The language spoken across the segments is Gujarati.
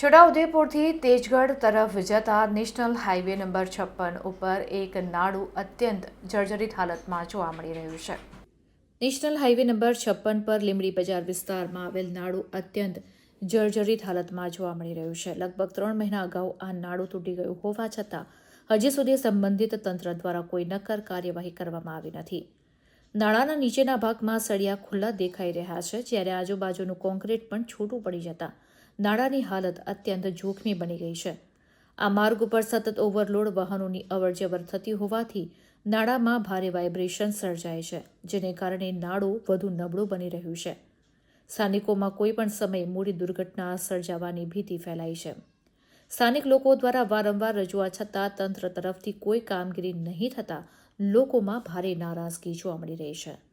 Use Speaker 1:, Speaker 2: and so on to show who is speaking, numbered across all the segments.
Speaker 1: છોટાઉદેપુરથી તેજગઢ તરફ જતા નેશનલ હાઈવે નંબર છપ્પન ઉપર એક નાડું અત્યંત જર્જરિત હાલતમાં જોવા મળી રહ્યું છે. નેશનલ હાઈવે નંબર છપ્પન પર લીંબડી બજાર વિસ્તારમાં આવેલ નાડું અત્યંત જર્જરિત હાલતમાં જોવા મળી રહ્યું છે. લગભગ ત્રણ મહિના અગાઉ આ નાડું તૂટી ગયું હોવા છતાં હજી સુધી સંબંધિત તંત્ર દ્વારા કોઈ નક્કર કાર્યવાહી કરવામાં આવી નથી. નાળાના નીચેના ભાગમાં સળિયા ખુલ્લા દેખાઈ રહ્યા છે, જ્યારે આજુબાજુનું કોન્ક્રીટ પણ છૂટું પડી જતા નાળાની હાલત અત્યંત જોખમી બની ગઈ છે. આ માર્ગ ઉપર સતત ઓવરલોડ વાહનોની અવરજવર થતી હોવાથી નાળામાં ભારે વાઇબ્રેશન સર્જાય છે, જેને કારણે નાળું વધુ નબળું બની રહ્યું છે. સ્થાનિકોમાં કોઈપણ સમયે મોટી દુર્ઘટના સર્જાવાની ભીતિ ફેલાઈ છે. સ્થાનિક લોકો દ્વારા વારંવાર રજૂઆત છતાં તંત્ર તરફથી કોઈ કામગીરી નહીં થતાં લોકોમાં ભારે નારાજગી જોવા મળી રહી છે.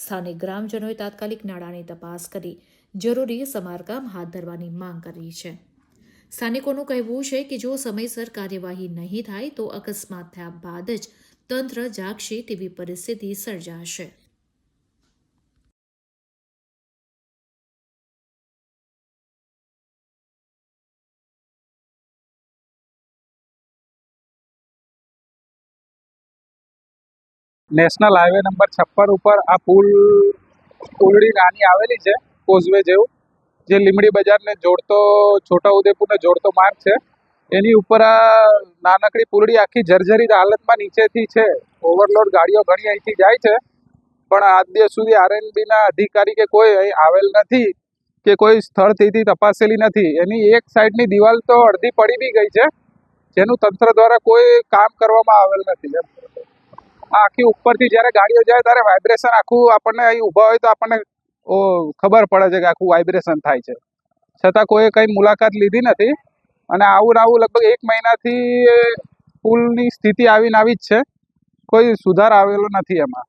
Speaker 1: સ્થાનિક ગ્રામજનોએ તાત્કાલિક નાળાની તપાસ કરી, જરૂરી સમારકામ હાથ ધરવાની માંગ કરી છે. સ્થાનિકોનું કહેવું છે કે જો સમયસર કાર્યવાહી નહીં થાય, તો અકસ્માત થયા બાદ જ તંત્ર જાગશે તેવી પરિસ્થિતિ સર્જાશે.
Speaker 2: નેશનલ હાઈવે નંબર છપ્પન ઉપર આ પુલ, પુલડી નાની આવેલી છે, કોઝવે જેવું, જે લીમડી બજારને જોડતો છોટાઉદેપુરને જોડતો માર્ગ છે. એની ઉપર આ નાનકડી પુલડી આખી જર્જરિત હાલતમાં નીચેથી છે. ઓવરલોડ ગાડીઓ ઘણી અહીંથી જાય છે. પણ આજ દિવસ સુધી આરએનબીના અધિકારી કે કોઈ અહીં આવેલ નથી, કે કોઈ સ્થળ તેથી તપાસેલી નથી. એની એક સાઈડની દિવાલ તો અડધી પડી બી ગઈ છે. જેનું તંત્ર દ્વારા કોઈ કામ કરવામાં આવેલ નથી. એમ આ આખી ઉપરથી જ્યારે ગાડીઓ જાય ત્યારે વાઇબ્રેશન આખું આપણને અહીં ઊભા હોય તો આપણને ખબર પડે છે કે આખું વાઇબ્રેશન થાય છે. છતાં કોઈએ કંઈ મુલાકાત લીધી નથી અને આવું ને આવું લગભગ એક મહિનાથી પુલની સ્થિતિ આવીને આવી જ છે. કોઈ સુધાર આવેલો નથી એમાં.